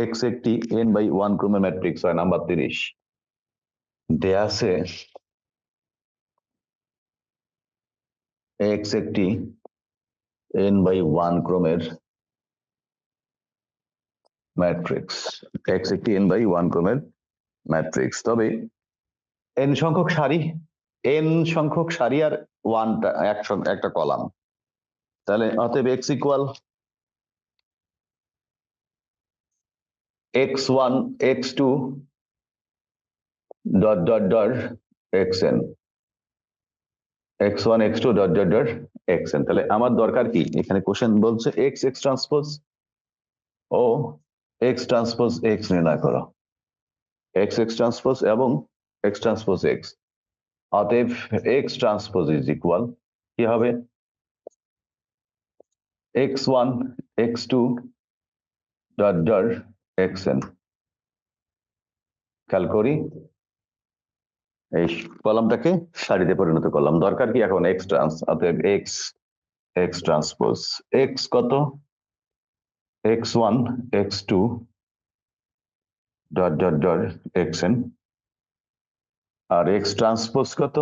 X একটি N by one ক্রমের matrix হয়, নাম্বার তিরিশ। দেয়া আছে এক্স একটি এন বাই ওয়ান ক্রমের ম্যাট্রিক্স। এক্স একটি এন বাই ওয়ান ক্রমের ম্যাট্রিক্স। তবে এন সংখ্যক সারি এন সংখ্যক সারি আর ওয়ানটা এক একটা কলাম। তাহলে অতএব X equal X one X two dot dot dot X N X one X two dot dot dot X N তাহলে আমার দরকার কি? এখানে কোশ্চেন বলছে এক্স এক্স ট্রান্সপোজ ও এক্স ট্রান্সপোজ এক্স নির্ণয় করো। এক্স এক্স ট্রান্সপোজ এবং এক্স ট্রান্সপোজ এক্স অতএব এক্স ট্রান্সপোজ ইজ ইকুয়াল কি হবে? X one X two dot dot X N খেয়াল করি এই কলামটাকে সারিতে পরিণত করলাম। দরকার কি এখন এক্স ট্রান্স অতএব এক্স এক্স ট্রান্সপোজ এক্স কত? X one X two dot dot dot X N আর এক্স ট্রান্সপোজ কত?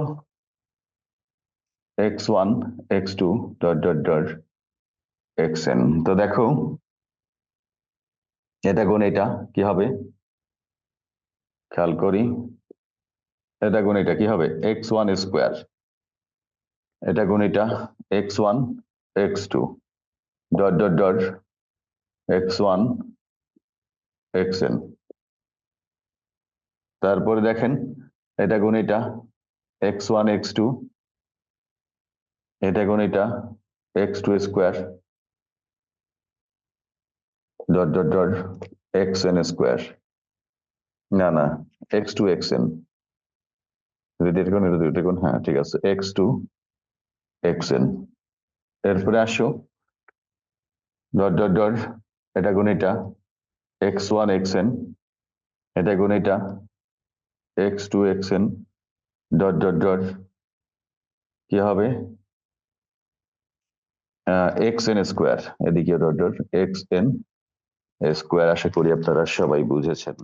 X one X two dot dot dot X N তো দেখো এটা গুণ এটা কি হবে? খেয়াল করি। এটা গুণ এটা কি হবে? X one square. এটা গুণ এটা X one, X two. Dot dot dot, X one, X N. তারপরে দেখেন এটা গুণ এটা এক্স ওয়ান, এক্স টু। এটা গুণ এটা X two square. Dot dot dot X N square না না এক্স টু এক্স এন যদি দুইটা কোন হ্যাঁ ঠিক আছে এক্স টু এক্স এন এরপরে আসো ডট ডট ডট এটা গুণ এটা এক্স ওয়ান এক্স এন এটা গুণ এটা X two X N dot dot dot কি হবে? এক্স এন স্কোয়ার এদিকে dot dot X N square আশা করি আপনারা সবাই বুঝেছেন।